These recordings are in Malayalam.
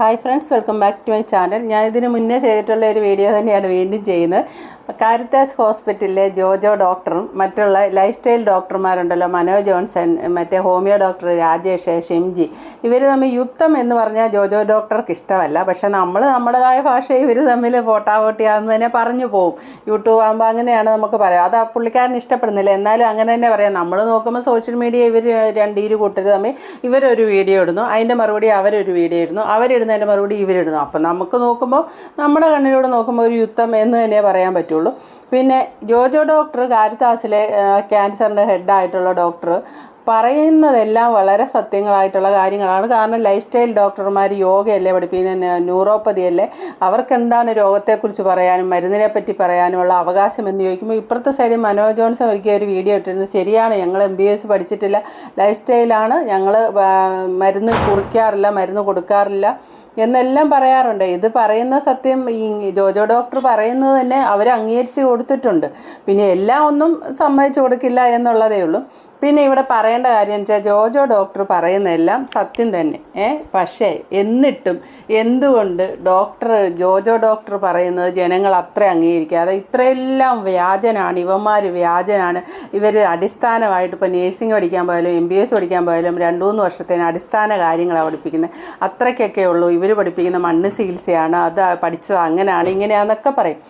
Hi friends welcome back to my channel ഞാൻ ഇതിന് മുന്നേ ചെയ്തിട്ടുള്ള ഒരു വീഡിയോ തന്നെയാണ് വീണ്ടും ചെയ്യുന്നത്. കാരിത്താസ് ഹോസ്പിറ്റലിലെ ജോജോ ഡോക്ടറും മറ്റുള്ള ലൈഫ് സ്റ്റൈൽ ഡോക്ടർമാരുണ്ടല്ലോ മനോ ജോൺസൺ മറ്റേ ഹോമിയോ ഡോക്ടർ രാജേഷ് ഷിംജി. ഇവർ തമ്മിൽ യുദ്ധം എന്ന് പറഞ്ഞാൽ ജോജോ ഡോക്ടർക്ക് ഇഷ്ടമല്ല. പക്ഷേ നമ്മൾ നമ്മുടേതായ ഭാഷ ഇവർ തമ്മിൽ പോട്ടാപോട്ടിയാന്ന് തന്നെ പറഞ്ഞു പോകും യൂട്യൂബ് ആകുമ്പോൾ അങ്ങനെയാണ് നമുക്ക് പറയാം. അത് ആ പുള്ളിക്കാരൻ ഇഷ്ടപ്പെടുന്നില്ല. എന്നാലും അങ്ങനെ തന്നെ പറയാം. നമ്മൾ നോക്കുമ്പോൾ സോഷ്യൽ മീഡിയ ഇവർ രണ്ട് ഇരു കൂട്ടർ തമ്മിൽ ഇവരൊരു വീഡിയോ ഇടുന്നു. അതിന്റെ മറുപടി അവരൊരു വീഡിയോ ഇടുന്നു. അവരിടുന്നതിന്റെ മറുപടി ഇവരിടുന്നു. അപ്പം നമുക്ക് നോക്കുമ്പോൾ നമ്മുടെ കണ്ണിലൂടെ നോക്കുമ്പോൾ ഒരു യുദ്ധം എന്ന് തന്നെ പറയാൻ പറ്റുള്ളൂ പിന്നെ ജോജോ ഡോക്ടർ കാരിത്താസിലെ ക്യാൻസറിന്റെ ഹെഡായിട്ടുള്ള ഡോക്ടർ പറയുന്നതെല്ലാം വളരെ സത്യങ്ങളായിട്ടുള്ള കാര്യങ്ങളാണ്. കാരണം ലൈഫ് സ്റ്റൈൽ ഡോക്ടർമാർ യോഗയല്ലേ പഠിപ്പിക്കുന്ന ന്യൂറോപ്പതിയല്ലേ അവർക്ക് എന്താണ് രോഗത്തെക്കുറിച്ച് പറയാനും മരുന്നിനെ പറ്റി പറയാനുമുള്ള അവകാശം എന്ന് ചോദിക്കുമ്പോൾ ഇപ്പുറത്തെ സൈഡിൽ മനോജ് ജോൺസൺ ഒരിക്കൽ ഒരു വീഡിയോ ഇട്ടിരുന്നു. ശരിയാണ് ഞങ്ങൾ എം ബി എസ് പഠിച്ചിട്ടില്ല. ലൈഫ് സ്റ്റൈലാണ് ഞങ്ങൾ മരുന്ന് കുറിക്കാറില്ല മരുന്ന് കൊടുക്കാറില്ല. എന്നെല്ലാം പറയാറുണ്ട്. ഇത് പറയുന്ന സത്യം ഈ ജോജോ ഡോക്ടർ പറയുന്നത് തന്നെ അവർ അംഗീകരിച്ച് കൊടുത്തിട്ടുണ്ട്. പിന്നെ എല്ലാം ഒന്നും സമ്മതിച്ചു കൊടുക്കില്ല എന്നുള്ളതേ ഉള്ളൂ. പിന്നെ ഇവിടെ പറയേണ്ട കാര്യം വെച്ചാൽ ജോജോ ഡോക്ടർ പറയുന്നതെല്ലാം സത്യം തന്നെ. ഏ പക്ഷേ എന്നിട്ടും എന്തുകൊണ്ട് ഡോക്ടർ ജോജോ ഡോക്ടർ പറയുന്നത് ജനങ്ങൾ അത്ര അംഗീകരിക്കാതെ ഇത്രയെല്ലാം വ്യാജനാണ് ഇവന്മാർ വ്യാജനാണ്. ഇവർ അടിസ്ഥാനമായിട്ട് ഇപ്പോൾ നേഴ്സിംഗ് പഠിക്കാൻ പോയാലും എം ബി എസ് പഠിക്കാൻ പോയാലും രണ്ട് മൂന്ന് വർഷത്തേന് അടിസ്ഥാന കാര്യങ്ങളാണ് പഠിപ്പിക്കുന്നത് അത്രയ്ക്കൊക്കെ ഉള്ളൂ. ഇവർ പഠിപ്പിക്കുന്ന മണ്ണ് ചികിത്സയാണ് അത് പഠിച്ചത് അങ്ങനെയാണ് ഇങ്ങനെയാണെന്നൊക്കെ പറയും.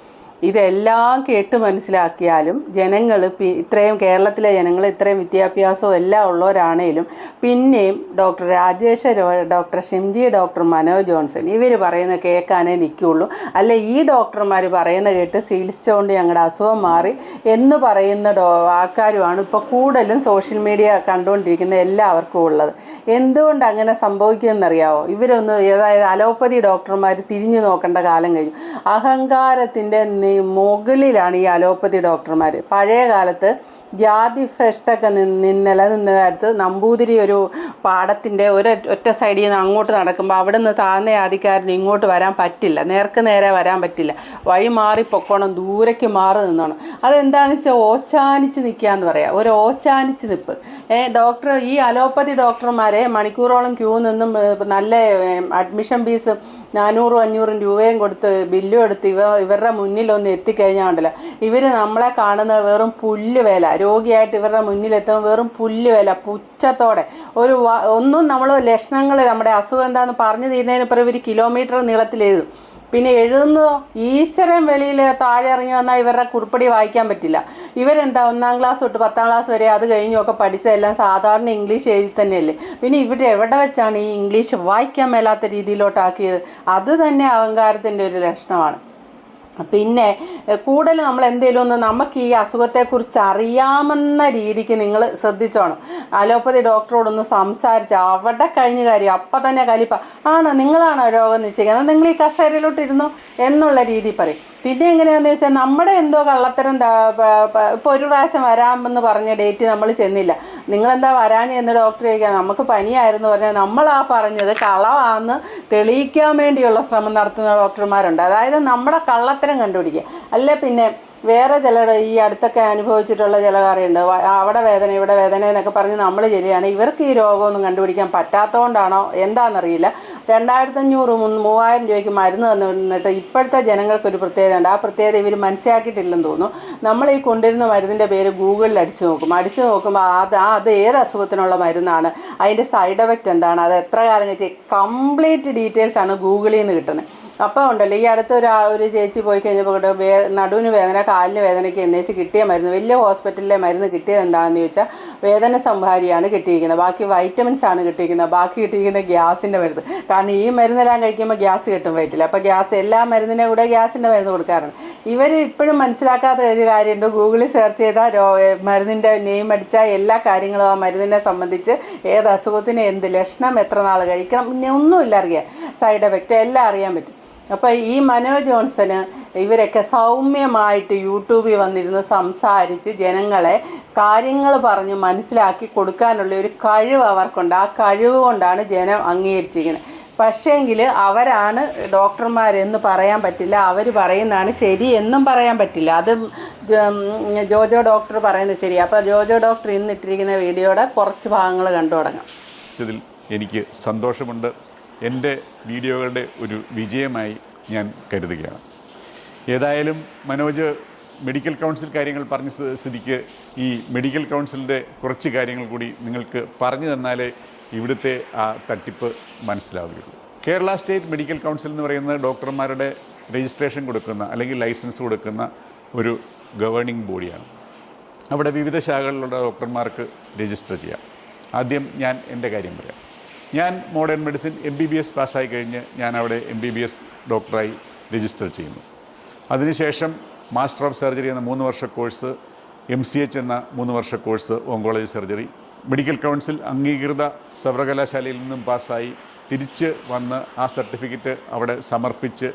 ഇതെല്ലാം കേട്ട് മനസ്സിലാക്കിയാലും ജനങ്ങൾ ഇത്രയും കേരളത്തിലെ ജനങ്ങൾ ഇത്രയും വിദ്യാഭ്യാസവും എല്ലാം ഉള്ളവരാണേലും പിന്നെയും doctor Rajesh doctor Shimji doctor Manoj Johnson ഇവർ പറയുന്ന കേൾക്കാനേ നിൽക്കുകയുള്ളൂ. അല്ല ഈ ഡോക്ടർമാർ പറയുന്ന കേട്ട് ചികിത്സിച്ചുകൊണ്ട് ഞങ്ങളുടെ അസുഖം മാറി എന്ന് പറയുന്ന ഡോ ആൾക്കാരുമാണ് ഇപ്പോൾ കൂടുതലും സോഷ്യൽ മീഡിയ കണ്ടുകൊണ്ടിരിക്കുന്ന എല്ലാവർക്കും ഉള്ളത്. എന്തുകൊണ്ട് അങ്ങനെ സംഭവിക്കുമെന്നറിയാവോ? ഇവരൊന്ന് അതായത് അലോപ്പതി ഡോക്ടർമാർ തിരിഞ്ഞു നോക്കേണ്ട കാലം കഴിഞ്ഞു. അഹങ്കാരത്തിന്റെ മുകളിലാണ് ഈ അലോപ്പതി ഡോക്ടർമാർ പഴയ കാലത്ത് ജാതി ഭ്രഷ്ടൊക്കെ നിന്ന് നിലനിന്നിടത്ത് നമ്പൂതിരി ഒരു പാടത്തിന്റെ ഒരു ഒറ്റ സൈഡിൽ നിന്ന് അങ്ങോട്ട് നടക്കുമ്പോൾ അവിടെ നിന്ന് താഴ്ന്ന ജാതിക്കാരന് ഇങ്ങോട്ട് വരാൻ പറ്റില്ല. നേർക്ക് നേരെ വരാൻ പറ്റില്ല. വഴി മാറി പൊക്കോണം ദൂരേക്ക് മാറി നിന്നോണം. അതെന്താണെന്ന് വെച്ചാൽ ഓച്ചാനിച്ച് നിൽക്കുക എന്ന് പറയാം. ഒരു ഓച്ചാനിച്ച് നിൽപ്പ് ഏ ഡോക്ടർ ഈ അലോപ്പതി ഡോക്ടർമാരെ മണിക്കൂറോളം ക്യൂ നിന്നും നല്ല അഡ്മിഷൻ ഫീസ് നാനൂറും അഞ്ഞൂറും രൂപയും കൊടുത്ത് ബില്ലും എടുത്ത് ഇവ ഇവരുടെ മുന്നിലൊന്ന് എത്തിക്കഴിഞ്ഞാൽ ഉണ്ടല്ലോ ഇവർ നമ്മളെ കാണുന്ന വെറും പുല്ല് വില രോഗിയായിട്ട് ഇവരുടെ മുന്നിലെത്തുമ്പോൾ വെറും പുല്ല് വില പുച്ഛത്തോടെ. ഒരു ഒന്നും നമ്മൾ ലക്ഷണങ്ങൾ നമ്മുടെ അസുഖം എന്താണെന്ന് പറഞ്ഞു തീരുന്നതിന് ഇപ്പുറം ഇവർ കിലോമീറ്റർ നീളത്തിൽ എഴുതും പിന്നെ എഴുതുന്നതോ? ഈശ്വരൻ വെളിയിൽ താഴെ ഇറങ്ങി വന്നാൽ ഇവരുടെ കുറിപ്പടി വായിക്കാൻ പറ്റില്ല. ഇവരെന്താ ഒന്നാം ക്ലാസ് തൊട്ട് പത്താം ക്ലാസ് വരെ അത് കഴിഞ്ഞൊക്കെ പഠിച്ചതെല്ലാം സാധാരണ ഇംഗ്ലീഷ് എഴുതി തന്നെയല്ലേ? പിന്നെ ഇവിടെ എവിടെ വെച്ചാണ് ഈ ഇംഗ്ലീഷ് വായിക്കാൻ മേലാത്ത രീതിയിലോട്ടാക്കിയത്? അത് തന്നെ അഹങ്കാരത്തിന്റെ ഒരു ലക്ഷണമാണ്. പിന്നെ കൂടുതൽ നമ്മൾ എന്തെങ്കിലും ഒന്ന് നമുക്ക് ഈ അസുഖത്തെക്കുറിച്ച് അറിയാമെന്ന രീതിക്ക് നിങ്ങൾ ശ്രദ്ധിച്ചോണം. അലോപ്പതി ഡോക്ടറോടൊന്ന് സംസാരിച്ച് അവിടെ കഴിഞ്ഞ കാര്യം അപ്പം തന്നെ കലിപ്പ ആണോ നിങ്ങളാണോ രോഗം നിശ്ചയിക്കുന്നത്? നിങ്ങൾ ഈ കസേരയിലോട്ട് ഇരുന്നു എന്നുള്ള രീതി പറയും. പിന്നെ എങ്ങനെയാണെന്ന് വെച്ചാൽ നമ്മുടെ എന്തോ കള്ളത്തരം ഇപ്പോൾ ഒരു പ്രാവശ്യം വരാമെന്ന് പറഞ്ഞ ഡേറ്റ് നമ്മൾ ചെന്നില്ല. നിങ്ങളെന്താ വരാൻ എന്ന് ഡോക്ടർ ചോദിക്കുക നമുക്ക് പനിയായിരുന്നു പറഞ്ഞാൽ നമ്മൾ ആ പറഞ്ഞത് കളവാന്ന് തെളിയിക്കാൻ വേണ്ടിയുള്ള ശ്രമം നടത്തുന്ന ഡോക്ടർമാരുണ്ട്. അതായത് നമ്മുടെ കള്ളത്തരം കണ്ടുപിടിക്കുക. അല്ലെ പിന്നെ വേറെ ചില ഈ അടുത്തൊക്കെ അനുഭവിച്ചിട്ടുള്ള ചില കാര്യമുണ്ട് അവിടെ വേദന ഇവിടെ വേദന എന്നൊക്കെ പറഞ്ഞ് നമ്മൾ ശരിയാണ്. ഇവർക്ക് ഈ രോഗമൊന്നും കണ്ടുപിടിക്കാൻ പറ്റാത്തതുകൊണ്ടാണോ എന്താണെന്നറിയില്ല രണ്ടായിരത്തി അഞ്ഞൂറ് മൂവായിരം രൂപയ്ക്ക് മരുന്ന് തന്നിട്ട് ഇപ്പോഴത്തെ ജനങ്ങൾക്കൊരു പ്രത്യേകത ഉണ്ട് ആ പ്രത്യേകത ഇവർ മനസ്സിലാക്കിയിട്ടില്ലെന്ന് തോന്നുന്നു. നമ്മൾ ഈ കൊണ്ടിരുന്ന മരുന്നിന്റെ പേര് ഗൂഗിളിൽ അടിച്ചു നോക്കും. അടിച്ചു നോക്കുമ്പോൾ അത് അത് ഏത് അസുഖത്തിനുള്ള മരുന്നാണ്? അതിന്റെ സൈഡ് എഫക്റ്റ് എന്താണ്? അത് എത്ര കാലം കഴിച്ചാൽ കംപ്ലീറ്റ് ഡീറ്റെയിൽസ് ആണ് ഗൂഗിളിൽ നിന്ന് കിട്ടുന്നത്. അപ്പോൾ ഉണ്ടല്ലോ ഈ അടുത്ത ഒരു ഒരു ചേച്ചി പോയി കഴിഞ്ഞപ്പോൾ വേ നടുവിന് വേദന കാലിന് വേദനയ്ക്ക് എന്നേച്ച് കിട്ടിയ മരുന്ന് വലിയ ഹോസ്പിറ്റലിലെ മരുന്ന് കിട്ടിയത് എന്താണെന്ന് ചോദിച്ചാൽ വേദന സംഹാരിയാണ് കിട്ടിയിരിക്കുന്നത്. ബാക്കി വൈറ്റമിൻസ് ആണ് കിട്ടിയിരിക്കുന്നത്. ബാക്കി കിട്ടിയിരിക്കുന്ന ഗ്യാസിന്റെ മരുന്ന്. കാരണം ഈ മരുന്നെല്ലാം കഴിക്കുമ്പോൾ ഗ്യാസ് കിട്ടും വയറ്റിൽ അപ്പോൾ ഗ്യാസ് എല്ലാ മരുന്നിനെ കൂടെ ഗ്യാസിന്റെ മരുന്ന് കൊടുക്കാറുണ്ട്. ഇവർ ഇപ്പോഴും മനസ്സിലാക്കാത്ത ഒരു കാര്യമുണ്ട്. ഗൂഗിളിൽ സെർച്ച് ചെയ്താൽ രോ മരുന്നിന്റെ നെയിം അടിച്ചാൽ എല്ലാ കാര്യങ്ങളും ആ മരുന്നിനെ സംബന്ധിച്ച് ഏത് അസുഖത്തിന് എന്ത് ലക്ഷണം എത്ര നാൾ കഴിക്കണം ഒന്നുമില്ല അറിയാം സൈഡ് എഫക്റ്റ് എല്ലാം അറിയാൻ പറ്റും. അപ്പോൾ ഈ മനോ ജോൺസന് ഇവരൊക്കെ സൗമ്യമായിട്ട് യൂട്യൂബിൽ വന്നിരുന്ന് സംസാരിച്ച് ജനങ്ങളെ കാര്യങ്ങൾ പറഞ്ഞ് മനസ്സിലാക്കി കൊടുക്കാനുള്ള ഒരു കഴിവ് അവർക്കുണ്ട്. ആ കഴിവ് കൊണ്ടാണ് ജനം അംഗീകരിച്ചിരിക്കുന്നത്. പക്ഷേങ്കിൽ അവരാണ് ഡോക്ടർമാരെന്ന് പറയാൻ പറ്റില്ല. അവർ പറയുന്നതാണ് ശരി എന്നും പറയാൻ പറ്റില്ല. അത് ജോജോ ഡോക്ടർ പറയുന്നത് ശരി അപ്പോൾ ജോജോ ഡോക്ടർ ഇന്നിട്ടിരിക്കുന്ന വീഡിയോയുടെ കുറച്ച് ഭാഗങ്ങൾ കണ്ടു തുടങ്ങാം. ഇതിൽ എനിക്ക് സന്തോഷമുണ്ട്. എന്റെ വീഡിയോകളുടെ ഒരു വിജയമായി ഞാൻ കരുതുകയാണ്. ഏതായാലും മനോജ് മെഡിക്കൽ കൗൺസിൽ കാര്യങ്ങൾ പറഞ്ഞ സ്ഥ- സ്ഥിതിക്ക് ഈ മെഡിക്കൽ കൗൺസിലിന്റെ കുറച്ച് കാര്യങ്ങൾ കൂടി നിങ്ങൾക്ക് പറഞ്ഞു തന്നാലേ ഇവിടുത്തെ ആ തട്ടിപ്പ് മനസ്സിലാവുകയുള്ളൂ. കേരള സ്റ്റേറ്റ് മെഡിക്കൽ കൗൺസിൽ എന്ന് പറയുന്നത് ഡോക്ടർമാരുടെ രജിസ്ട്രേഷൻ കൊടുക്കുന്ന അല്ലെങ്കിൽ ലൈസൻസ് കൊടുക്കുന്ന ഒരു ഗവേണിംഗ് ബോഡിയാണ്. അവിടെ വിവിധ ശാഖകളിലുള്ള ഡോക്ടർമാർക്ക് രജിസ്റ്റർ ചെയ്യാം. ആദ്യം ഞാൻ എന്റെ കാര്യം പറയാം. ഞാൻ modern medicine M B B S പാസ്സായി കഴിഞ്ഞ് ഞാൻ അവിടെ എം ബി ബി എസ് ഡോക്ടറായി രജിസ്റ്റർ ചെയ്യുന്നു. അതിനുശേഷം മാസ്റ്റർ ഓഫ് സർജറി എന്ന മൂന്ന് വർഷ കോഴ്സ് എം സി എച്ച് എന്ന മൂന്ന് വർഷ course oncology surgery medical council അംഗീകൃത സർവകലാശാലയിൽ നിന്നും പാസ്സായി തിരിച്ച് വന്ന് ആ സർട്ടിഫിക്കറ്റ് അവിടെ സമർപ്പിച്ച്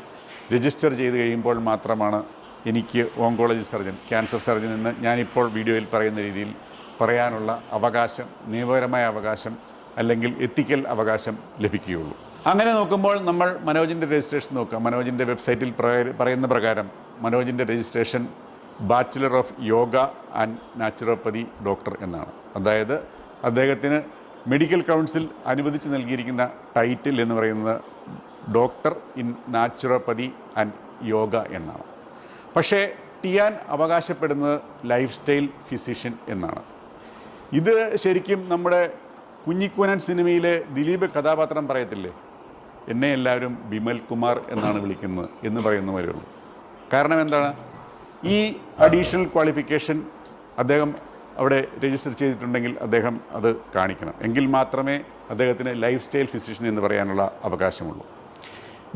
രജിസ്റ്റർ ചെയ്ത് കഴിയുമ്പോൾ മാത്രമാണ് എനിക്ക് ഓങ്കോളജി സർജൻ ക്യാൻസർ സർജൻ എന്ന് ഞാനിപ്പോൾ വീഡിയോയിൽ പറയുന്ന രീതിയിൽ പറയാനുള്ള അവകാശം നിയമപരമായ അവകാശം അല്ലെങ്കിൽ എത്തിക്കൽ അവകാശം ലഭിക്കുകയുള്ളൂ. അങ്ങനെ നോക്കുമ്പോൾ നമ്മൾ മനോജിന്റെ രജിസ്ട്രേഷൻ നോക്കുക മനോജിന്റെ വെബ്സൈറ്റിൽ പറയുന്ന പ്രകാരം മനോജിന്റെ registration bachelor of yoga and naturopathy doctor എന്നാണ്. അതായത് അദ്ദേഹത്തിന് മെഡിക്കൽ കൗൺസിൽ അനുവദിച്ച് നൽകിയിരിക്കുന്ന ടൈറ്റിൽ എന്ന് പറയുന്നത് doctor in naturopathy and yoga എന്നാണ്. പക്ഷേ ടിയാൻ അവകാശപ്പെടുന്നത് ലൈഫ് സ്റ്റൈൽ ഫിസിഷ്യൻ എന്നാണ്. ഇത് ശരിക്കും നമ്മുടെ കുഞ്ഞിക്കൂനൻ സിനിമയിലെ ദിലീപ് കഥാപാത്രം പറയത്തില്ലേ? എന്നെ എല്ലാവരും ബിമൽ കുമാർ എന്നാണ് വിളിക്കുന്നത് എന്ന് പറയുന്ന പോലെയുള്ളൂ കാരണം എന്താണ്? ഈ അഡീഷണൽ ക്വാളിഫിക്കേഷൻ അദ്ദേഹം അവിടെ രജിസ്റ്റർ ചെയ്തിട്ടുണ്ടെങ്കിൽ അദ്ദേഹം അത് കാണിക്കണം. എങ്കിൽ മാത്രമേ അദ്ദേഹത്തിന് ലൈഫ് സ്റ്റൈൽ ഫിസിഷ്യൻ എന്ന് പറയാനുള്ള അവകാശമുള്ളൂ.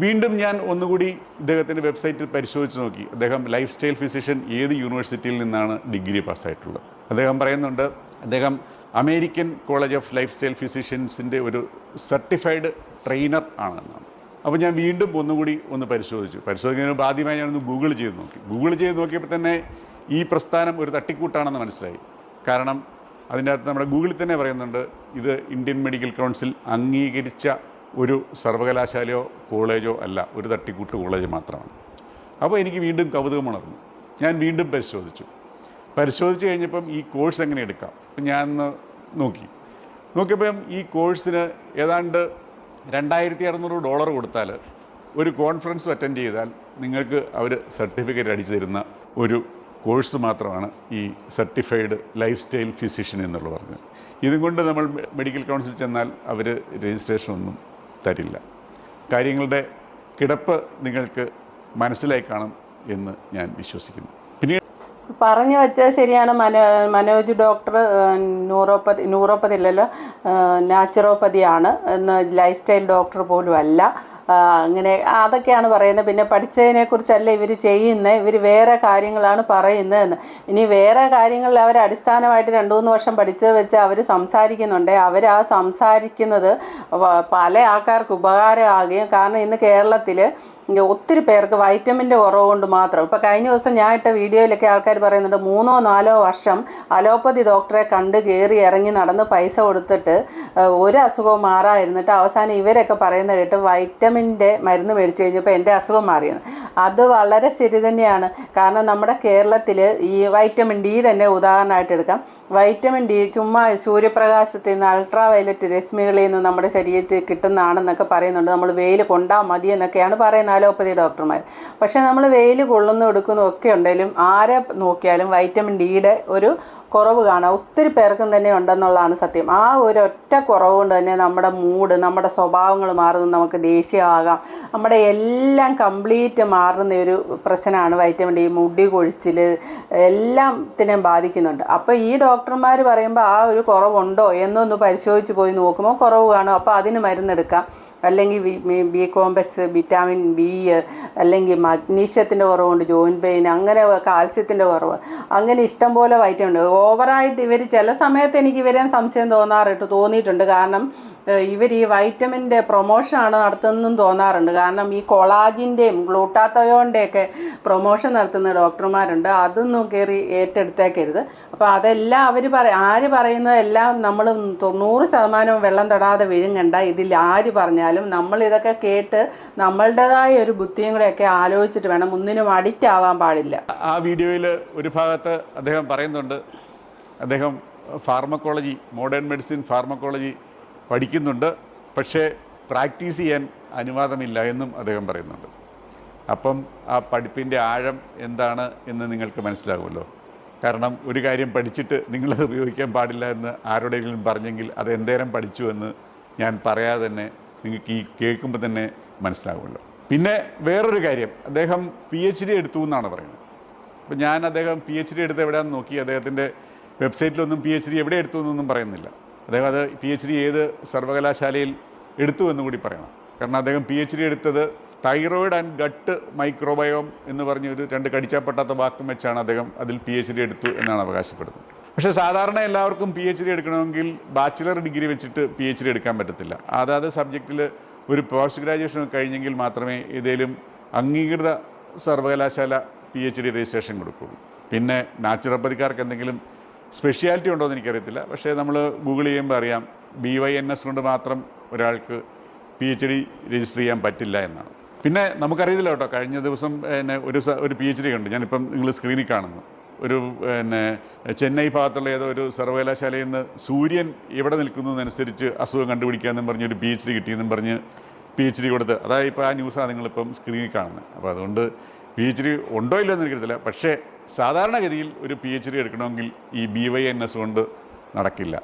വീണ്ടും ഞാൻ ഒന്നുകൂടി ഇദ്ദേഹത്തിന്റെ വെബ്സൈറ്റിൽ പരിശോധിച്ച് നോക്കി. അദ്ദേഹം ലൈഫ് സ്റ്റൈൽ ഫിസിഷ്യൻ ഏത് യൂണിവേഴ്സിറ്റിയിൽ നിന്നാണ് ഡിഗ്രി പാസ്സായിട്ടുള്ളത് അദ്ദേഹം പറയുന്നുണ്ട് അദ്ദേഹം American college of life style ഫിസിഷ്യൻസിന്റെ ഒരു സർട്ടിഫൈഡ് ട്രെയിനർ ആണെന്നാണ്. അപ്പോൾ ഞാൻ വീണ്ടും ഒന്നുകൂടി ഒന്ന് പരിശോധിച്ചു. പരിശോധിക്കുന്നതിന് മുമ്പ് ആദ്യമായി ഞാനൊന്ന് ഗൂഗിൾ ചെയ്ത് നോക്കി. ഗൂഗിൾ ചെയ്ത് നോക്കിയപ്പോൾ തന്നെ ഈ പ്രസ്ഥാനം ഒരു തട്ടിക്കൂട്ടാണെന്ന് മനസ്സിലായി. കാരണം അതിന്റെ അകത്ത് നമ്മുടെ ഗൂഗിളിൽ തന്നെ പറയുന്നുണ്ട് ഇത് ഇന്ത്യൻ മെഡിക്കൽ കൗൺസിൽ അംഗീകരിച്ച ഒരു സർവകലാശാലയോ കോളേജോ അല്ല ഒരു തട്ടിക്കൂട്ട് കോളേജ് മാത്രമാണ്. അപ്പോൾ എനിക്ക് വീണ്ടും കൗതുകം ഉണർന്നു. ഞാൻ വീണ്ടും പരിശോധിച്ചു. പരിശോധിച്ച് കഴിഞ്ഞപ്പം ഈ കോഴ്സ് എങ്ങനെ എടുക്കാം? അപ്പം ഞാൻ നോക്കി. നോക്കിയപ്പം ഈ കോഴ്സിന് ഏതാണ്ട് രണ്ടായിരത്തി അറുന്നൂറ് ഡോളർ കൊടുത്താൽ ഒരു കോൺഫറൻസ് അറ്റൻഡ് ചെയ്താൽ നിങ്ങൾക്ക് അവർ സർട്ടിഫിക്കറ്റ് അടിച്ചു തരുന്ന ഒരു കോഴ്സ് മാത്രമാണ് ഈ സർട്ടിഫൈഡ് ലൈഫ് സ്റ്റൈൽ ഫിസിഷ്യൻ എന്നുള്ളത് പറഞ്ഞത്. ഇതും കൊണ്ട് നമ്മൾ മെഡിക്കൽ കൗൺസിൽ ചെന്നാൽ അവർ രജിസ്ട്രേഷൻ ഒന്നും തരില്ല. കാര്യങ്ങളുടെ കിടപ്പ് നിങ്ങൾക്ക് മനസ്സിലായി കാണും എന്ന് ഞാൻ വിശ്വസിക്കുന്നു. പറഞ്ഞു വെച്ചാൽ ശരിയാണ്. മനോ മനോജ് ഡോക്ടർ ന്യൂറോപ്പതി ന്യൂറോപ്പതി അല്ലല്ലോ നാച്ചുറോപ്പതിയാണ്. എന്ന് ലൈഫ് സ്റ്റൈൽ ഡോക്ടർ പോലും അല്ല. അങ്ങനെ അതൊക്കെയാണ് പറയുന്നത്. പിന്നെ പഠിച്ചതിനെക്കുറിച്ചല്ല ഇവർ ചെയ്യുന്നത്. ഇവർ വേറെ കാര്യങ്ങളാണ് പറയുന്നതെന്ന്. ഇനി വേറെ കാര്യങ്ങളിൽ അവർ അടിസ്ഥാനമായിട്ട് രണ്ട് മൂന്ന് വർഷം പഠിച്ചത് വെച്ച് അവർ സംസാരിക്കുന്നുണ്ട്. അവർ ആ സംസാരിക്കുന്നത് പല ആൾക്കാർക്ക് ഉപകാരമാകുകയും കാരണം ഇന്ന് കേരളത്തിൽ ഒത്തിരി പേർക്ക് വൈറ്റമിന്റെ കുറവ് കൊണ്ട് മാത്രം. ഇപ്പോൾ കഴിഞ്ഞ ദിവസം ഞാൻ ഇട്ട വീഡിയോയിലൊക്കെ ആൾക്കാർ പറയുന്നുണ്ട് മൂന്നോ നാലോ വർഷം അലോപ്പതി ഡോക്ടറെ കണ്ട് കയറി ഇറങ്ങി നടന്ന് പൈസ കൊടുത്തിട്ട് ഒരു അസുഖവും മാറാതിരുന്നിട്ട് അവസാനം ഇവരൊക്കെ പറയുന്നത് കേട്ട് വൈറ്റമിന്റെ മരുന്ന് മേടിച്ച് കഴിഞ്ഞപ്പോൾ എന്റെ അസുഖം മാറിയെന്ന്. അത് വളരെ ശരി തന്നെയാണ്. കാരണം നമ്മുടെ കേരളത്തിൽ ഈ വൈറ്റമിൻ ഡി തന്നെ ഉദാഹരണമായിട്ട് എടുക്കാം. വൈറ്റമിൻ ഡി ചുമ്മാ സൂര്യപ്രകാശത്തിൽ നിന്ന് അൾട്രാ വയലറ്റ് രശ്മികളിൽ നിന്ന് നമ്മുടെ ശരീരത്തിൽ കിട്ടുന്നതാണെന്നൊക്കെ പറയുന്നുണ്ട്. നമ്മൾ വെയിൽ കൊണ്ടാൽ മതി എന്നൊക്കെയാണ് പറയുന്നത്. അലോപ്പതി ഡോക്ടർമാർ. പക്ഷേ നമ്മൾ വെയിൽ കൊള്ളുന്നു എടുക്കുന്നു ഒക്കെ ഉണ്ടെങ്കിലും ആരെ നോക്കിയാലും വൈറ്റമിൻ ഡിയുടെ ഒരു കുറവ് കാണാം. ഒത്തിരി പേർക്കും തന്നെ ഉണ്ടെന്നുള്ളതാണ് സത്യം. ആ ഒരു ഒറ്റ കുറവ് കൊണ്ട് തന്നെ നമ്മുടെ മൂഡ് നമ്മുടെ സ്വഭാവങ്ങൾ മാറുന്നു നമുക്ക് ദേഷ്യമാകാം. നമ്മുടെ എല്ലാം കംപ്ലീറ്റ് മാറുന്ന ഒരു പ്രശ്നമാണ് വൈറ്റമിൻ ഡി മുടി കൊഴിച്ചിൽ എല്ലാത്തിനെയും ബാധിക്കുന്നുണ്ട്. അപ്പോൾ ഈ ഡോക്ടർമാർ പറയുമ്പോൾ ആ ഒരു കുറവുണ്ടോ എന്നൊന്ന് പരിശോധിച്ച് പോയി നോക്കുമ്പോൾ കുറവ് കാണും. അപ്പോൾ അതിന് മരുന്നെടുക്കാം. അല്ലെങ്കിൽ ബി കോംപ്ലക്സ് വിറ്റാമിൻ ബി അല്ലെങ്കിൽ മഗ്നീഷ്യത്തിന്റെ കുറവുണ്ട് ജോയിൻ പെയിൻ അങ്ങനെ കാൽസ്യത്തിന്റെ കുറവ്. അങ്ങനെ ഇഷ്ടം പോലെ വൈറ്റമിൻ ഉണ്ട്. ഓവറായിട്ട് ഇവർ ചില സമയത്ത് എനിക്ക് ഇവരെ സംശയം തോന്നാറുണ്ട് തോന്നിയിട്ടുണ്ട്. കാരണം ഇവർ ഈ വൈറ്റമിന്റെ പ്രൊമോഷനാണ് നടത്തുന്നതെന്ന് തോന്നാറുണ്ട്. കാരണം ഈ കൊളാജിന്റെയും ഗ്ലൂട്ടാത്തയോന്റെയൊക്കെ പ്രൊമോഷൻ നടത്തുന്ന ഡോക്ടർമാരുണ്ട്. അതൊന്നും കയറി ഏറ്റെടുത്തേക്കരുത്. അപ്പോൾ അതെല്ലാം അവർ പറ ആര് പറയുന്നതെല്ലാം നമ്മൾ തൊണ്ണൂറ് ശതമാനവും വെള്ളം തൊടാതെ വിഴുങ്ങണ്ട ഇതിൽ ആര് പറഞ്ഞാലും നമ്മൾ ഇതൊക്കെ കേട്ട് നമ്മളുടേതായ ഒരു ബുദ്ധിയും കൂടെയൊക്കെ ആലോചിച്ചിട്ട് വേണം ഒന്നിനും അഡിക്റ്റ് ആവാൻ പാടില്ല. ആ വീഡിയോയിൽ ഒരു ഭാഗത്ത് അദ്ദേഹം പറയുന്നുണ്ട്. അദ്ദേഹം ഫാർമക്കോളജി മോഡേൺ മെഡിസിൻ ഫാർമക്കോളജി പഠിക്കുന്നുണ്ട്. പക്ഷേ പ്രാക്ടീസ് ചെയ്യാൻ അനുവാദമില്ല എന്നും അദ്ദേഹം പറയുന്നുണ്ട്. അപ്പം ആ പഠിപ്പിന്റെ ആഴം എന്താണ് എന്ന് നിങ്ങൾക്ക് മനസ്സിലാകുമല്ലോ. കാരണം ഒരു കാര്യം പഠിച്ചിട്ട് നിങ്ങളത് ഉപയോഗിക്കാൻ പാടില്ല എന്ന് ആരോടെങ്കിലും പറഞ്ഞെങ്കിൽ അത് എന്തേരം പഠിച്ചു എന്ന് ഞാൻ പറയാതെ തന്നെ നിങ്ങൾക്ക് ഈ കേൾക്കുമ്പോൾ തന്നെ മനസ്സിലാകുമല്ലോ. പിന്നെ വേറൊരു കാര്യം. അദ്ദേഹം പി എച്ച് ഡി എടുത്തു എന്നാണ് പറയുന്നത്. അപ്പം ഞാൻ അദ്ദേഹം പി എച്ച് ഡി എടുത്ത് എവിടെയാണെന്ന് നോക്കി. അദ്ദേഹത്തിന്റെ വെബ്സൈറ്റിലൊന്നും പി എച്ച് ഡി എവിടെ എടുത്തു എന്നൊന്നും പറയുന്നില്ല. അദ്ദേഹം അത് പി എച്ച് ഡി ഏത് സർവകലാശാലയിൽ എടുത്തു എന്ന് കൂടി പറയണം. കാരണം അദ്ദേഹം പി എച്ച് ഡി എടുത്തത് തൈറോയിഡ് ആൻഡ് ഗട്ട് മൈക്രോബയോം എന്ന് പറഞ്ഞ ഒരു രണ്ട് കടിച്ചാൽപ്പെട്ടാത്ത വാക്കും വെച്ചാണ് അദ്ദേഹം അതിൽ പി എച്ച് ഡി എടുത്തു എന്നാണ് അവകാശപ്പെടുന്നത്. പക്ഷേ സാധാരണ എല്ലാവർക്കും പി എച്ച് ഡി എടുക്കണമെങ്കിൽ ബാച്ചിലർ ഡിഗ്രി വെച്ചിട്ട് പി എച്ച് ഡി എടുക്കാൻ പറ്റത്തില്ല. അതാത് സബ്ജക്റ്റിൽ ഒരു പോസ്റ്റ് ഗ്രാജുവേഷൻ കഴിഞ്ഞെങ്കിൽ മാത്രമേ ഏതെങ്കിലും അംഗീകൃത സർവകലാശാല പി എച്ച് ഡി രജിസ്ട്രേഷൻ കൊടുക്കുള്ളൂ പിന്നെ നാച്ചുറോപ്പതിക്കാർക്ക് എന്തെങ്കിലും സ്പെഷ്യാലിറ്റി ഉണ്ടോ എന്ന് എനിക്കറിയത്തില്ല. പക്ഷേ നമ്മൾ ഗൂഗിൾ ചെയ്യുമ്പോൾ അറിയാം ബി വൈ എൻ എസ് കൊണ്ട് മാത്രം ഒരാൾക്ക് പി എച്ച് ഡി രജിസ്റ്റർ ചെയ്യാൻ പറ്റില്ല എന്നാണ്. പിന്നെ നമുക്കറിയില്ല കേട്ടോ കഴിഞ്ഞ ദിവസം പിന്നെ ഒരു ഒരു പി എച്ച് ഡി ഉണ്ട് ഞാനിപ്പം നിങ്ങൾ സ്ക്രീനിൽ കാണുന്നു. ഒരു പിന്നെ ചെന്നൈ ഭാഗത്തുള്ള ഏതോ ഒരു സർവകലാശാലയിൽ നിന്ന് സൂര്യൻ എവിടെ നിൽക്കുന്നതനുസരിച്ച് അസുഖം കണ്ടുപിടിക്കാമെന്നും പറഞ്ഞ് ഒരു പി എച്ച് ഡി കിട്ടിയെന്നും പറഞ്ഞ് പി എച്ച് ഡി കൊടുത്ത് അതായത് ഇപ്പോൾ ആ ന്യൂസാണ് നിങ്ങളിപ്പം സ്ക്രീനിൽ കാണുന്നത് അപ്പോൾ അതുകൊണ്ട് പി എച്ച് ഡി ഉണ്ടോ ഇല്ലയോ എന്ന് എനിക്കറിയത്തില്ല. പക്ഷേ സാധാരണഗതിയിൽ ഒരു പി എച്ച് ഡി എടുക്കണമെങ്കിൽ ഈ ബി വൈ എൻ എസ് കൊണ്ട് നടക്കില്ല.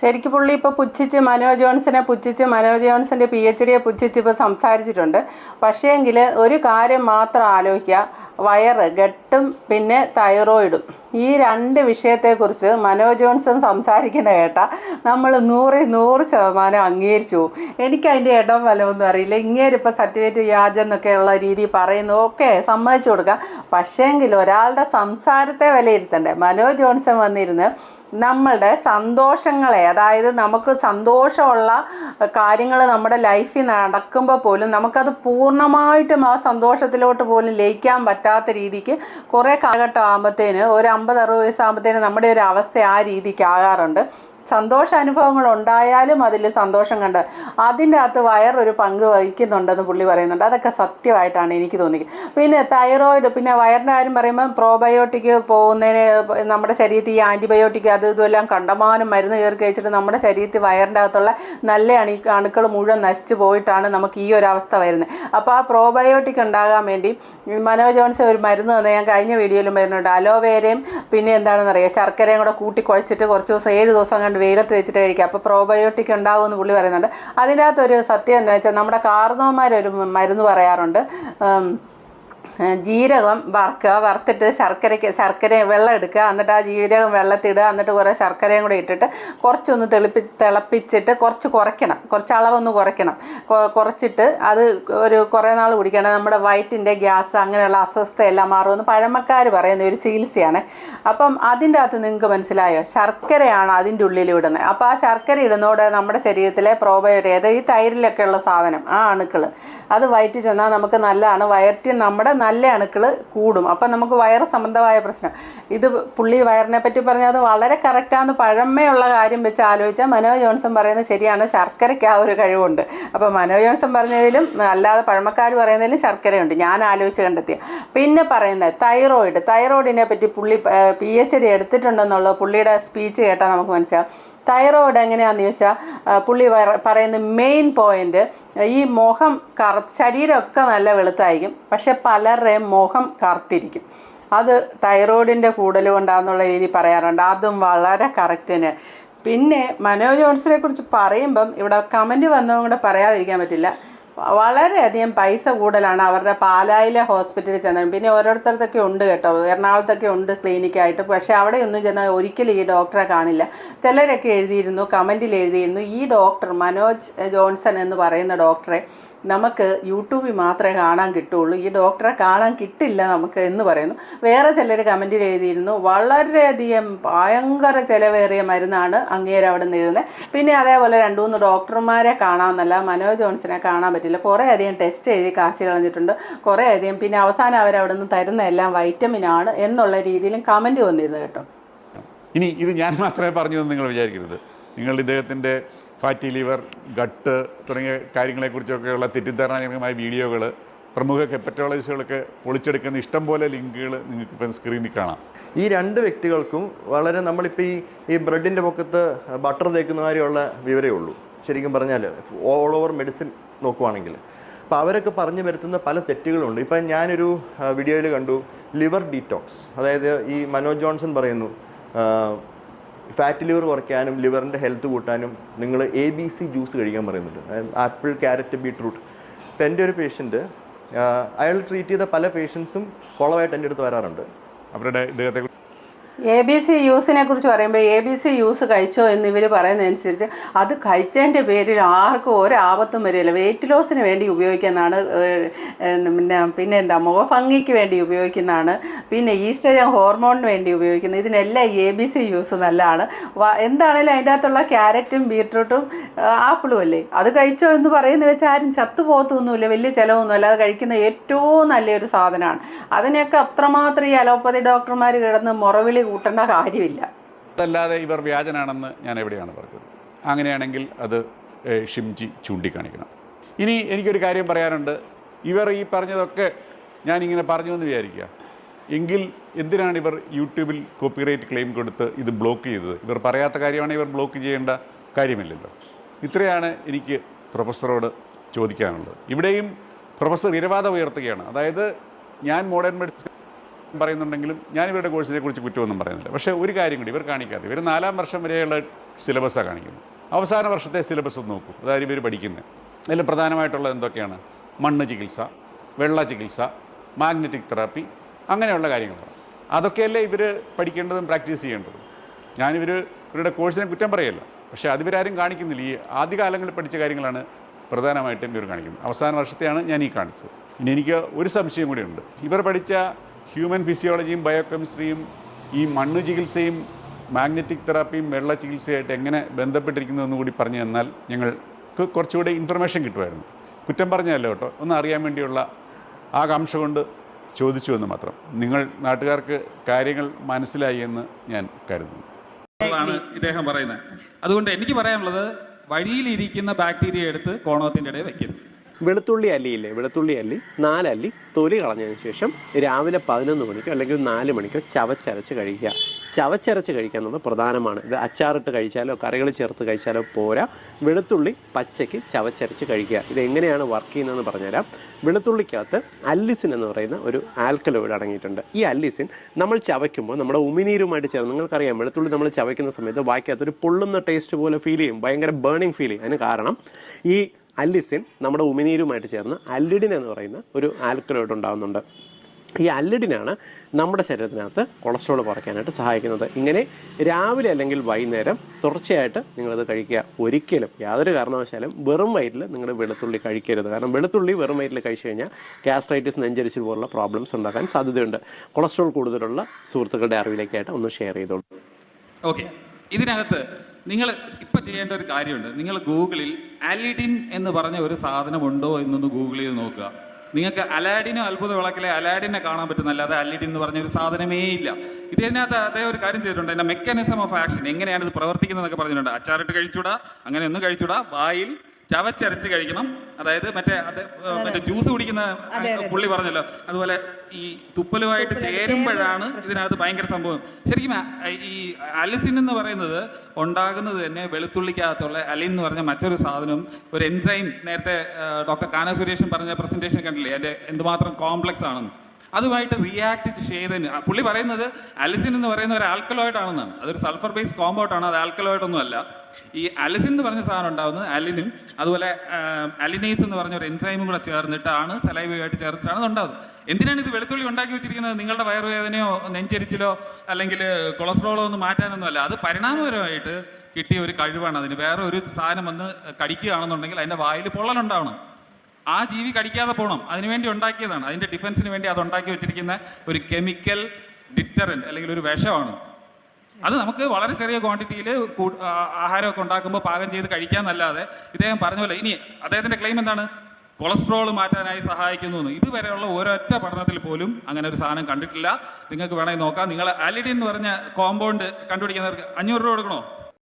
ശരിക്കും പുള്ളി ഇപ്പോൾ പുച്ഛിച്ച് മനോജ് ജോൺസനെ പുച്ഛിച്ച് മനോജ് ജോൺസന്റെ പി എച്ച് ഡിയെ പുച്ഛിച്ച് ഇപ്പോൾ സംസാരിച്ചിട്ടുണ്ട്. പക്ഷേങ്കിൽ ഒരു കാര്യം മാത്രം ആലോചിക്കുക വയറ് ഗട്ടും പിന്നെ തൈറോയിഡും. ഈ രണ്ട് വിഷയത്തെക്കുറിച്ച് മനോ ജോൺസൺ സംസാരിക്കുന്ന കേട്ടാൽ നമ്മൾ നൂറിൽ നൂറ് ശതമാനം അംഗീകരിച്ചു പോകും എനിക്ക് അതിന്റെ ഇടം വലമൊന്നും അറിയില്ല. ഇങ്ങേരിപ്പോൾ സർട്ടിഫിക്കറ്റ് വ്യാജം എന്നൊക്കെയുള്ള രീതി പറയുന്നു ഓക്കെ സമ്മതിച്ചു കൊടുക്കാം. പക്ഷേങ്കിൽ ഒരാളുടെ സംസാരത്തെ വിലയിരുത്തണ്ടേ? മനോജ് ജോൺസൺ വന്നിരുന്ന് നമ്മളുടെ സന്തോഷങ്ങളെ അതായത് നമുക്ക് സന്തോഷമുള്ള കാര്യങ്ങൾ നമ്മുടെ ലൈഫിൽ നടക്കുമ്പോൾ പോലും നമുക്കത് പൂർണമായിട്ടും ആ സന്തോഷത്തിലോട്ട് പോലും ലയിക്കാൻ പറ്റാത്ത രീതിക്ക് കുറേ കാലഘട്ടം ആകുമ്പോഴത്തേന് ഒരു അമ്പത് അറുപത് വയസ്സാകുമ്പോഴത്തേന് നമ്മുടെ ഒരു അവസ്ഥ ആ രീതിക്ക് ആകാറുണ്ട്. സന്തോഷ അനുഭവങ്ങൾ ഉണ്ടായാലും അതിൽ സന്തോഷം കണ്ട് അതിന്റെ അകത്ത് വയറൊരു പങ്ക് വഹിക്കുന്നുണ്ടെന്ന് പുള്ളി പറയുന്നുണ്ട്. അതൊക്കെ സത്യമായിട്ടാണ് എനിക്ക് തോന്നിക്കുന്നത്. പിന്നെ തൈറോയിഡ് പിന്നെ വയറിന്റെ കാര്യം പറയുമ്പോൾ പ്രോബയോട്ടിക് പോകുന്നതിന് നമ്മുടെ ശരീരത്തിൽ ഈ ആന്റിബയോട്ടിക് അത് ഇതുമെല്ലാം കണ്ടമാനം മരുന്ന് കയറി കഴിച്ചിട്ട് നമ്മുടെ ശരീരത്തിൽ വയറിന്റെ അകത്തുള്ള നല്ല അണി അണുക്കൾ മുഴുവൻ നശിച്ചു പോയിട്ടാണ് നമുക്ക് ഈ ഒരു അവസ്ഥ വരുന്നത്. അപ്പോൾ ആ പ്രോബയോട്ടിക് ഉണ്ടാകാൻ വേണ്ടി മനോജ് ജോൺസ് ഒരു മരുന്ന് തന്നെ ഞാൻ കഴിഞ്ഞ വീഡിയോയിലും വരുന്നുണ്ട് അലോവേരയും പിന്നെ എന്താണെന്ന് അറിയാം ശർക്കരയും കൂടെ കൂട്ടി കുഴച്ചിട്ട് കുറച്ച് ദിവസം ഏഴ് ദിവസം കണ്ട് വെയിലത്ത് വെച്ചിട്ട് കഴിക്കുക അപ്പോൾ പ്രോബയോട്ടിക് ഉണ്ടാകുമെന്ന് പുള്ളി പറയുന്നുണ്ട്. അതിന്റെ അകത്തൊരു സത്യം എന്താ വെച്ചാൽ നമ്മുടെ കാർന്നവന്മാരൊരു മരുന്ന് പറയാറുണ്ട്. ജീരകം വറുക്കുക വറുത്തിട്ട് ശർക്കരയ്ക്ക് ശർക്കര വെള്ളം എടുക്കുക എന്നിട്ട് ആ ജീരകം വെള്ളത്തിടുക എന്നിട്ട് കുറേ ശർക്കരയും കൂടെ ഇട്ടിട്ട് കുറച്ചൊന്ന് തെളിപ്പി തിളപ്പിച്ചിട്ട് കുറച്ച് കുറയ്ക്കണം. കുറച്ച് അളവൊന്ന് കുറയ്ക്കണം. കുറച്ചിട്ട് അത് ഒരു കുറേ നാൾ കുടിക്കണം. നമ്മുടെ വയറ്റിന്റെ ഗ്യാസ് അങ്ങനെയുള്ള അസ്വസ്ഥയെല്ലാം മാറുമെന്ന് പഴമക്കാർ പറയുന്ന ഒരു ചികിത്സയാണ്. അപ്പം അതിന്റെ അകത്ത് നിങ്ങൾക്ക് മനസ്സിലായോ? ശർക്കരയാണ് അതിന്റെ ഉള്ളിൽ ഇടുന്നത്. അപ്പോൾ ആ ശർക്കര ഇടുന്നതോടെ നമ്മുടെ ശരീരത്തിലെ പ്രോബയോട്ടിക് ഈ തൈരിലൊക്കെയുള്ള സാധനം ആ അണുക്കൾ അത് വയറ്റിൽ ചെന്നാൽ നമുക്ക് നല്ലതാണ്. വയറ്റിൽ നമ്മുടെ നല്ല അണുക്കൾ കൂടും. അപ്പം നമുക്ക് വയറ് സംബന്ധമായ പ്രശ്നം. ഇത് പുള്ളി വയറിനെ പറ്റി പറഞ്ഞാൽ അത് വളരെ കറക്റ്റാന്ന് പഴമയുള്ള കാര്യം വെച്ച് ആലോചിച്ചാൽ മനോ ജോൺസൺ പറയുന്നത് ശരിയാണ് ശർക്കരയ്ക്ക് ആ ഒരു കഴിവുണ്ട്. അപ്പോൾ മനോ ജോൺസൺ പറഞ്ഞതിലും അല്ലാതെ പഴമക്കാർ പറയുന്നതിലും ശർക്കരയുണ്ട്. ഞാൻ ആലോചിച്ച് കണ്ടെത്തിയ. പിന്നെ പറയുന്നത് തൈറോയിഡ് തൈറോയിഡിനെ പറ്റി പുള്ളി പി എച്ച് ഡി എടുത്തിട്ടുണ്ടെന്നുള്ള പുള്ളിയുടെ സ്പീച്ച് കേട്ടാൽ നമുക്ക് മനസ്സിലാവും. തൈറോയിഡ് എങ്ങനെയാണെന്ന് ചോദിച്ചാൽ പുള്ളി പറ- പറയുന്ന മെയിൻ പോയിന്റ് ഈ മോഹം കറ ശരീരമൊക്കെ നല്ല വെളുത്തായിരിക്കും. പക്ഷെ പലരുടെയും മോഹം കറുത്തിരിക്കും. അത് തൈറോയിഡിന്റെ കൂടുതൽ കൊണ്ടാന്നുള്ള രീതി പറയാറുണ്ട്. അതും വളരെ കറക്റ്റിന് പിന്നെ മനോജ് ജോൺസിനെ കുറിച്ച് പറയുമ്പം ഇവിടെ കമന്റ് വന്നതും കൂടെ പറയാതിരിക്കാൻ പറ്റില്ല. വളരെയധികം പൈസ കൂടുതലാണ് അവരുടെ പാലായിലെ ഹോസ്പിറ്റലിൽ ചെന്നത് പിന്നെ ഓരോരുത്തർക്കൊക്കെ ഉണ്ട് കേട്ടോ. എറണാകുളത്തൊക്കെ ഉണ്ട് ക്ലിനിക്കായിട്ട്. പക്ഷേ അവിടെയൊന്നും ചെന്നാൽ ഒരിക്കലും ഈ ഡോക്ടറെ കാണില്ല. ചിലരൊക്കെ എഴുതിയിരുന്നു കമന്റിൽ എഴുതിയിരുന്നു ഈ ഡോക്ടർ മനോജ് ജോൺസൺ എന്ന് പറയുന്ന ഡോക്ടറെ നമുക്ക് യൂട്യൂബിൽ മാത്രമേ കാണാൻ കിട്ടുള്ളൂ. ഈ ഡോക്ടറെ കാണാൻ കിട്ടില്ല നമുക്ക് എന്ന് പറയുന്നു. വേറെ ചിലർ കമന്റിൽ എഴുതിയിരുന്നു വളരെയധികം ഭയങ്കര ചിലവേറിയ മരുന്നാണ് അങ്ങേര് അവിടെ നിന്ന് എഴുതുന്നത് പിന്നെ അതേപോലെ രണ്ട് മൂന്ന് ഡോക്ടർമാരെ കാണാമെന്നല്ല മനോജ് ജോൺസിനെ കാണാൻ പറ്റില്ല. കുറേ അധികം ടെസ്റ്റ് എഴുതി കാശ് കളഞ്ഞിട്ടുണ്ട്. കുറേ അധികം പിന്നെ അവസാനം അവരവിടെ നിന്ന് തരുന്ന എല്ലാം വൈറ്റമിനാണ് എന്നുള്ള രീതിയിലും കമന്റ് വന്നിരുന്നു കേട്ടോ. ഇനി ഇത് ഞാൻ മാത്രമേ പറഞ്ഞു നിങ്ങൾ വിചാരിക്കരുത്. നിങ്ങൾ ഇദ്ദേഹത്തിന്റെ ഫാറ്റി ലിവർ ഗട്ട് തുടങ്ങിയ കാര്യങ്ങളെക്കുറിച്ചൊക്കെയുള്ള തെറ്റിദ്ധാരണജനകമായ വീഡിയോകൾ പ്രമുഖ ഹെപ്പറ്റോളജിസ്റ്റുകളൊക്കെ പൊളിച്ചെടുക്കുന്ന ഇഷ്ടം പോലെ ലിങ്കുകൾ നിങ്ങൾക്ക് ഇപ്പം സ്ക്രീനിൽ കാണാം. ഈ രണ്ട് വ്യക്തികൾക്കും വളരെ നമ്മളിപ്പോൾ ഈ ഈ ബ്രെഡിന്റെ പൊക്കത്ത് ബട്ടർ തേക്കുന്ന കാര്യമുള്ള വിവരമേ ഉള്ളൂ. ശരിക്കും പറഞ്ഞാൽ ഓൾ ഓവർ മെഡിസിൻ നോക്കുവാണെങ്കിൽ അപ്പോൾ അവരൊക്കെ പറഞ്ഞു വരുത്തുന്ന പല തെറ്റുകളുണ്ട്. ഇപ്പം ഞാനൊരു വീഡിയോയിൽ കണ്ടു ലിവർ ഡീറ്റോക്സ്. അതായത് ഈ മനോജ് ജോൺസൺ പറയുന്നു ഫാറ്റ് ലിവർ കുറയ്ക്കാനും ലിവറിന്റെ ഹെൽത്ത് കൂട്ടാനും നിങ്ങൾ എ ബി സി ജ്യൂസ് കഴിക്കാൻ പറയുന്നുണ്ട്. ആപ്പിൾ ക്യാരറ്റ് ബീട്രൂട്ട് ഇപ്പം എന്റെ ഒരു പേഷ്യന്റ് അയാൾ ട്രീറ്റ് ചെയ്ത പല പേഷ്യൻസും കുളമായിട്ട് എന്റെ അടുത്ത് വരാറുണ്ട്. അവരുടെ ഇദ്ദേഹത്തെ എ ബി സി യൂസിനെ കുറിച്ച് പറയുമ്പോൾ എ ബി സി യൂസ് കഴിച്ചോ എന്ന് ഇവർ പറയുന്നതനുസരിച്ച് അത് കഴിച്ചതിന്റെ പേരിൽ ആർക്കും ഒരാപത്തും വരില്ല വെയിറ്റ് ലോസിന് വേണ്ടി ഉപയോഗിക്കുന്നതാണ് പിന്നെ പിന്നെ എന്താ മുഖഭംഗിക്ക് വേണ്ടി ഉപയോഗിക്കുന്നതാണ് പിന്നെ ഈസ്റ്റജൻ ഹോർമോണിന് വേണ്ടി ഉപയോഗിക്കുന്നത് ഇതിനെല്ലാം എ ബി സി യൂസ് നല്ലതാണ്. എന്താണേലും അതിന്റെ അകത്തുള്ള ക്യാരറ്റും ബീട്രൂട്ടും ആപ്പിളും അല്ലേ? അത് കഴിച്ചോ എന്ന് പറയുന്നത് വെച്ചാൽ ആരും ചത്തുപോകത്തൊന്നുമില്ല വലിയ ചിലവൊന്നുമില്ല. അത് കഴിക്കുന്ന ഏറ്റവും നല്ലൊരു സാധനമാണ്. അതിനൊക്കെ അത്രമാത്രം ഈ അലോപ്പതി ഡോക്ടർമാർ കിടന്ന് മുറവിളി കൂട്ടേണ്ട കാര്യമില്ല. അതല്ലാതെ ഇവർ വ്യാജനാണെന്ന് ഞാൻ എവിടെയാണ് പറഞ്ഞത്? അങ്ങനെയാണെങ്കിൽ അത് ഷിംജി ചൂണ്ടിക്കാണിക്കണം. ഇനി എനിക്കൊരു കാര്യം പറയാനുണ്ട്. ഇവർ ഈ പറഞ്ഞതൊക്കെ ഞാനിങ്ങനെ പറഞ്ഞു എന്ന് വിചാരിക്കുക. എങ്കിൽ എന്തിനാണ് ഇവർ യൂട്യൂബിൽ കോപ്പിറൈറ്റ് ക്ലെയിം കൊടുത്ത് ഇത് ബ്ലോക്ക് ചെയ്തത്? ഇവർ പറയാത്ത കാര്യമാണ് ഇവർ ബ്ലോക്ക് ചെയ്യേണ്ട കാര്യമില്ലല്ലോ. ഇത്രയാണ് എനിക്ക് പ്രൊഫസറോട് ചോദിക്കാനുള്ളത്. ഇവിടെയും പ്രൊഫസർ ഇരവാദം ഉയർത്തുകയാണ്. അതായത് ഞാൻ മോഡേൺ മെഡിസിൻ പറയുന്നുണ്ടെങ്കിലും ഞാൻ ഇവരുടെ കോഴ്സിനെ കുറിച്ച് കുറ്റമൊന്നും പറയുന്നില്ല. പക്ഷേ ഒരു കാര്യം കൂടി ഇവർ കാണിക്കാതെ ഇവർ നാലാം വർഷം വരെയുള്ള സിലബസാണ് കാണിക്കുന്നത്. അവസാന വർഷത്തെ സിലബസ് നോക്കൂ. അതായത് ഇവർ പഠിക്കുന്നത് അതിൽ പ്രധാനമായിട്ടുള്ളത് എന്തൊക്കെയാണ്? മണ്ണ് ചികിത്സ വെള്ള ചികിത്സ മാഗ്നറ്റിക് തെറാപ്പി അങ്ങനെയുള്ള കാര്യങ്ങളാണ്. അതൊക്കെയല്ലേ ഇവർ പഠിക്കേണ്ടതും പ്രാക്ടീസ് ചെയ്യേണ്ടതും? ഞാനിവർ ഇവരുടെ കോഴ്സിനെ കുറ്റം പറയല്ല. പക്ഷേ അതിവരാരും കാണിക്കുന്നില്ല. ഈ ആദ്യകാലങ്ങളിൽ പഠിച്ച കാര്യങ്ങളാണ് പ്രധാനമായിട്ടും ഇവർ കാണിക്കുന്നത്. അവസാന വർഷത്തെയാണ് ഞാൻ ഈ കാണിച്ചത്. ഇനി എനിക്ക് ഒരു സംശയം കൂടിയുണ്ട് ഇവർ പഠിച്ച ഹ്യൂമൻ ഫിസിയോളജിയും ബയോകെമിസ്ട്രിയും ഈ മണ്ണ് ചികിത്സയും മാഗ്നറ്റിക് തെറാപ്പിയും വെള്ള ചികിത്സയായിട്ട് എങ്ങനെ ബന്ധപ്പെട്ടിരിക്കുന്നു കൂടി പറഞ്ഞു തന്നാൽ ഞങ്ങൾക്ക് കുറച്ചുകൂടി ഇൻഫർമേഷൻ കിട്ടുമായിരുന്നു. കുറ്റം പറഞ്ഞതല്ല കേട്ടോ. ഒന്ന് അറിയാൻ വേണ്ടിയുള്ള ആ ആകാംക്ഷ കൊണ്ട് ചോദിച്ചു എന്ന് മാത്രം. നിങ്ങൾ നാട്ടുകാർക്ക് കാര്യങ്ങൾ മനസ്സിലായി എന്ന് ഞാൻ കരുതുന്നു. ഇദ്ദേഹം പറയുന്നത്. അതുകൊണ്ട് എനിക്ക് പറയാനുള്ളത് വഴിയിലിരിക്കുന്ന ബാക്ടീരിയ എടുത്ത് കോണോത്തിന്റെ ഇടയിൽ വെക്കരുത്. വെളുത്തുള്ളി അല്ലിയില്ലേ? വെളുത്തുള്ളി അല്ലി നാലല്ലി തൊലി കളഞ്ഞതിന് ശേഷം രാവിലെ പതിനൊന്ന് മണിക്കോ അല്ലെങ്കിൽ നാല് മണിക്കോ ചവച്ചരച്ച് കഴിക്കുക. ചവച്ചരച്ച് കഴിക്കുക എന്നത് പ്രധാനമാണ്. ഇത് അച്ചാറിട്ട് കഴിച്ചാലോ കറികൾ ചേർത്ത് കഴിച്ചാലോ പോരാ. വെളുത്തുള്ളി പച്ചയ്ക്ക് ചവച്ചരച്ച് കഴിക്കുക. ഇത് എങ്ങനെയാണ് വർക്ക് ചെയ്യുന്നതെന്ന് പറഞ്ഞുതരാം. വെളുത്തുള്ളിക്കകത്ത് അല്ലിസിൻ എന്ന് പറയുന്ന ഒരു ആൽക്കലോയിഡ് അടങ്ങിയിട്ടുണ്ട്. ഈ അല്ലിസിൻ നമ്മൾ ചവയ്ക്കുമ്പോൾ നമ്മുടെ ഉമിനീരുമായിട്ട് ചേർന്ന് നിങ്ങൾക്കറിയാം വെളുത്തുള്ളി നമ്മൾ ചവയ്ക്കുന്ന സമയത്ത് വായിക്കകത്ത് ഒരു പൊള്ളുന്ന ടേസ്റ്റ് പോലെ ഫീൽ ചെയ്യും. ഭയങ്കര ബേണിംഗ് ഫീൽ ചെയ്യും. അതിന് കാരണം ഈ അല്ലിസിൻ നമ്മുടെ ഉമിനീരുമായിട്ട് ചേർന്ന് അല്ലിഡിൻ എന്ന് പറയുന്ന ഒരു ആൽക്കലോയിഡ് ഉണ്ടാകുന്നുണ്ട് ഈ അല്ലിഡിനാണ് നമ്മുടെ ശരീരത്തിനകത്ത് കൊളസ്ട്രോൾ കുറയ്ക്കാനായിട്ട് സഹായിക്കുന്നത്. ഇങ്ങനെ രാവിലെ അല്ലെങ്കിൽ വൈകുന്നേരം തുടർച്ചയായിട്ട് നിങ്ങളത് കഴിക്കുക. ഒരിക്കലും യാതൊരു കാരണവശാലും വെറും വയറ്റിൽ നിങ്ങൾ വെളുത്തുള്ളി കഴിക്കരുത്. കാരണം വെളുത്തുള്ളി വെറും വയറ്റിൽ കഴിച്ചു കഴിഞ്ഞാൽ ഗ്യാസ്ട്രൈറ്റിസ് നെഞ്ചരിച്ചു പോലുള്ള പ്രോബ്ലംസ് ഉണ്ടാക്കാൻ സാധ്യതയുണ്ട്. കൊളസ്ട്രോൾ കൂടുതലുള്ള സുഹൃത്തുക്കളുടെ അറിവിലേക്കായിട്ട് ഒന്ന് ഷെയർ ചെയ്തോളൂ. ഓക്കെ ഇതിനകത്ത് നിങ്ങൾ ഇപ്പൊ ചെയ്യേണ്ട ഒരു കാര്യമുണ്ട്. നിങ്ങൾ ഗൂഗിളിൽ അലിഡിൻ എന്ന് പറഞ്ഞ ഒരു സാധനമുണ്ടോ എന്നൊന്ന് ഗൂഗിൾ ചെയ്ത് നോക്കുക. നിങ്ങൾക്ക് അലാഡിനോ അത്ഭുത വിളക്കിലെ അലാഡിനെ കാണാൻ പറ്റുന്നല്ലാതെ അലിഡിൻ എന്ന് പറഞ്ഞ ഒരു സാധനമേ ഇല്ല. ഇതിനകത്ത് അദ്ദേഹം ഒരു കാര്യം ചെയ്തിട്ടുണ്ട്. അതിന്റെ മെക്കാനിസം ഓഫ് ആക്ഷൻ എങ്ങനെയാണ് ഇത് പ്രവർത്തിക്കുന്നതെന്നൊക്കെ പറഞ്ഞിട്ടുണ്ട്. അച്ചാറിട്ട് കഴിച്ചൂടാ അങ്ങനെ ഒന്നും കഴിച്ചൂടാ വായിൽ ചവച്ചരച്ച് കഴിക്കണം. അതായത് മറ്റേ അത് മറ്റേ ജ്യൂസ് കുടിക്കുന്ന പുള്ളി പറഞ്ഞല്ലോ. അതുപോലെ ഈ തുപ്പലുമായിട്ട് ചേരുമ്പോഴാണ് ഇതിനകത്ത് ഭയങ്കര സംഭവം. ശരിക്കും ഈ അലിസിൻ എന്ന് പറയുന്നത് ഉണ്ടാകുന്നത് തന്നെ വെളുത്തുള്ളിക്കകത്തുള്ള അലിൻ എന്ന് പറഞ്ഞ മറ്റൊരു സാധനം ഒരു എൻസൈം. നേരത്തെ ഡോക്ടർ കാന സുരേഷൻ പറഞ്ഞ പ്രസന്റേഷൻ കണ്ടില്ലേ? അതിന്റെ എന്തുമാത്രം കോംപ്ലക്സ് ആണെന്ന്. അതുമായിട്ട് റിയാക്ട് ചെയ്തതിന്. പുള്ളി പറയുന്നത് അലിസിൻ എന്ന് പറയുന്ന ഒരു ആൽക്കലോയിഡ് ആണെന്നാണ്. അതൊരു സൾഫർ ബേസ് കോമ്പൗണ്ട് ആണ് അത് ആൽക്കലോയിഡ് ഒന്നുമല്ല ഈ അലിസിൻ എന്ന് പറഞ്ഞ സാധനം ഉണ്ടാകുന്നത് അലിനും അതുപോലെ അലിനേസ് എന്ന് പറഞ്ഞ ഒരു എൻസൈമും കൂടെ ചേർന്നിട്ടാണ് സലൈവയുമായിട്ട് ചേർത്തിട്ടാണ് അത് ഉണ്ടാകുന്നത് എന്തിനാണ് ഇത് വെളുത്തുള്ളി ഉണ്ടാക്കി വെച്ചിരിക്കുന്നത്? നിങ്ങളുടെ വയറുവേദനയോ നെഞ്ചരിച്ചിലോ അല്ലെങ്കിൽ കൊളസ്ട്രോളോ ഒന്നും മാറ്റാനൊന്നുമല്ല അത് പരിണാമപരമായിട്ട് കിട്ടിയ ഒരു കഴിവാണ്. അതിന് വേറെ ഒരു സാധനം വന്ന് കടിക്കുകയാണെന്നുണ്ടെങ്കിൽ അതിന്റെ വായിൽ പൊള്ളലുണ്ടാവണം. ആ ജീവി കടിക്കാതെ പോകണം അതിനുവേണ്ടി ഉണ്ടാക്കിയതാണ്. അതിന്റെ ഡിഫൻസിന് വേണ്ടി അത് ഉണ്ടാക്കി വെച്ചിരിക്കുന്ന ഒരു കെമിക്കൽ ഡിറ്ററന്റ് അല്ലെങ്കിൽ ഒരു വിഷമാണ്. അത് നമുക്ക് വളരെ ചെറിയ ക്വാണ്ടിറ്റിയിൽ ആഹാരമൊക്കെ ഉണ്ടാക്കുമ്പോൾ പാകം ചെയ്ത് കഴിക്കാമെന്നല്ലാതെ ഇദ്ദേഹം പറഞ്ഞ പോലെ ഇനി അദ്ദേഹത്തിന്റെ ക്ലെയിം എന്താണ്? കൊളസ്ട്രോൾ മാറ്റാനായി സഹായിക്കുന്നു എന്ന് ഇതുവരെയുള്ള ഒരൊറ്റ പഠനത്തിൽ പോലും അങ്ങനെ ഒരു സാധനം കണ്ടിട്ടില്ല. നിങ്ങൾക്ക് വേണമെങ്കിൽ നോക്കാം. നിങ്ങൾ അലിഡിൻ എന്ന് പറഞ്ഞ കോമ്പൗണ്ട് കണ്ടുപിടിക്കുന്നവർക്ക് അഞ്ഞൂറ് രൂപ കൊടുക്കണോ?